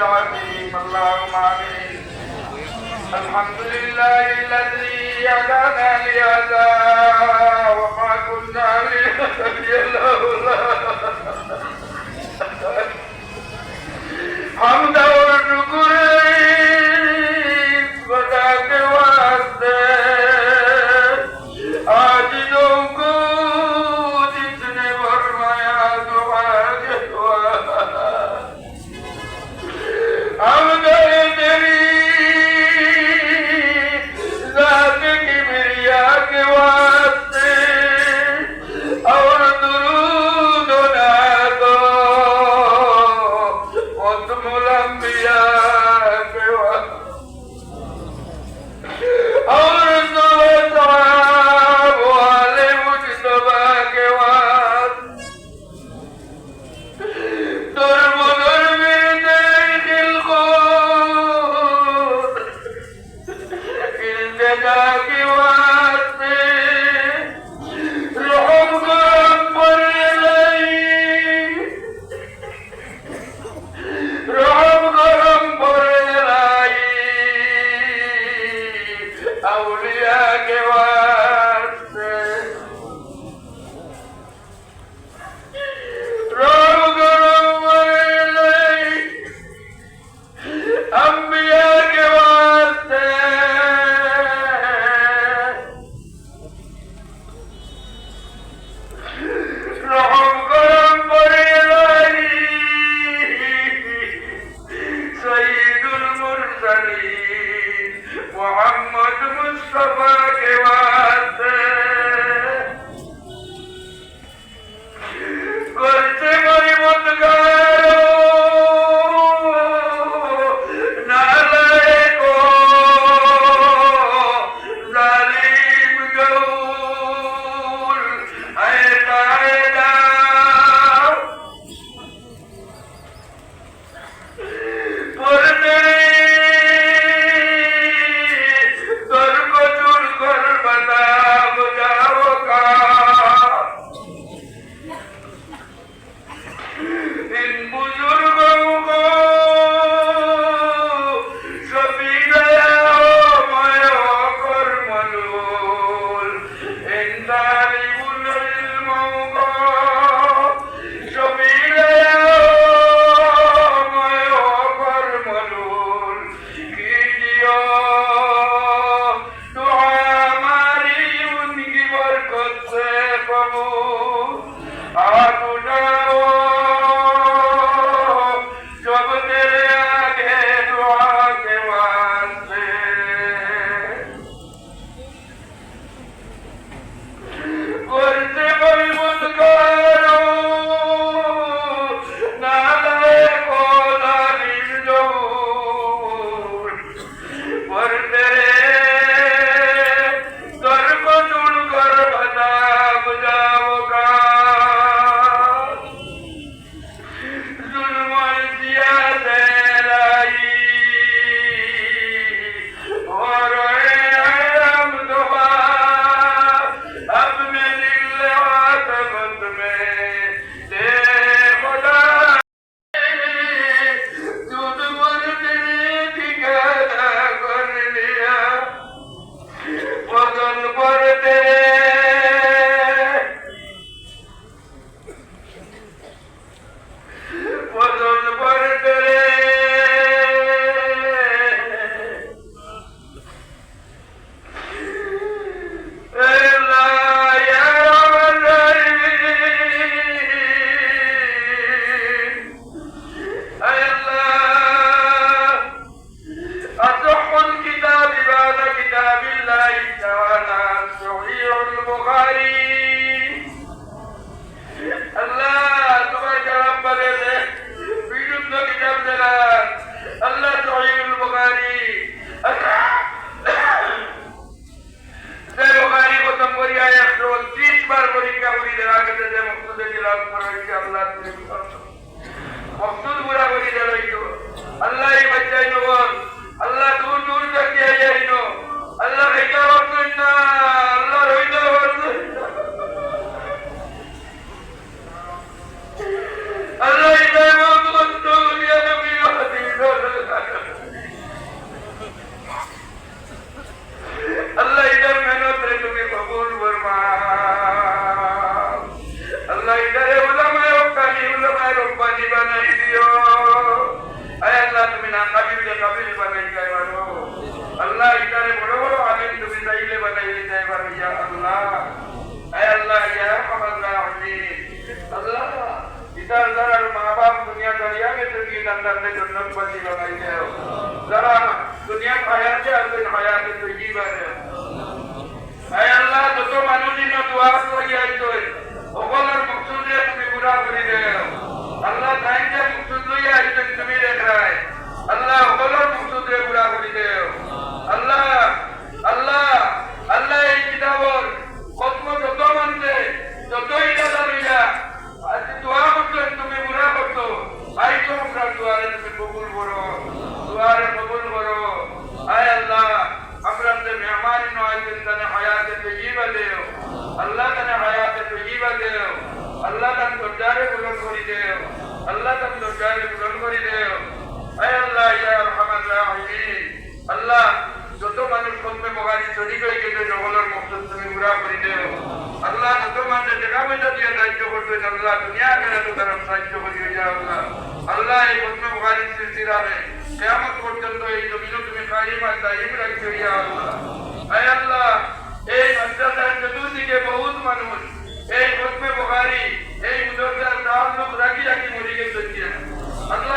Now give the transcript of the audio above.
العظيم اللهم آمين. الحمد لله الذي هدانا لهذا وما كنا لنهتدي لولا. حمدا লাভ করো ইনশাআল্লাহ যার যারার মা বাপ দুনিয়া দাঁড়িয়ে গেছে দিয়ে তাদের জন্য বাজি লাগাই দেও। যারা দুনিয়া হায়াতে আসবেন হায়াতে তৈরি করে আয় আল্লাহ নয় তানে হায়াতে তৈবা দেও আল্লাহ তানে হায়াতে তৈবা দেও আল্লাহ তান দরজারে বুলন করি দেও আল্লাহ তান দরজারে বুলন করি দেও আয় আল্লাহ ইয়া রহমান রাহিম আল্লাহ যত মানুষ কমে মগানি শরীর হয়ে গেছে সকলের মকসদ তুমি পুরা করে দেও আল্লাহ যত মানুষ টাকা পয়সা দিয়ে দায়িত্ব করতেন আল্লাহ দুনিয়া কেন তো তারা সাহায্য করিয়ে যাও আল্লাহ আল্লাহ এই কমে মগানি সিলসিলারে কেয়ামত পর্যন্ত এই জমিন তুমি আর দায়িম রাখতে ইয়া আল্লাহ আল্লাহ এই মাদ্রাসার চতুর্দিকে বহুত মানুষ এই কসমে বখারি এই মুদরসার তাল্লুক রাখি রাখি মরে গেছে আল্লাহ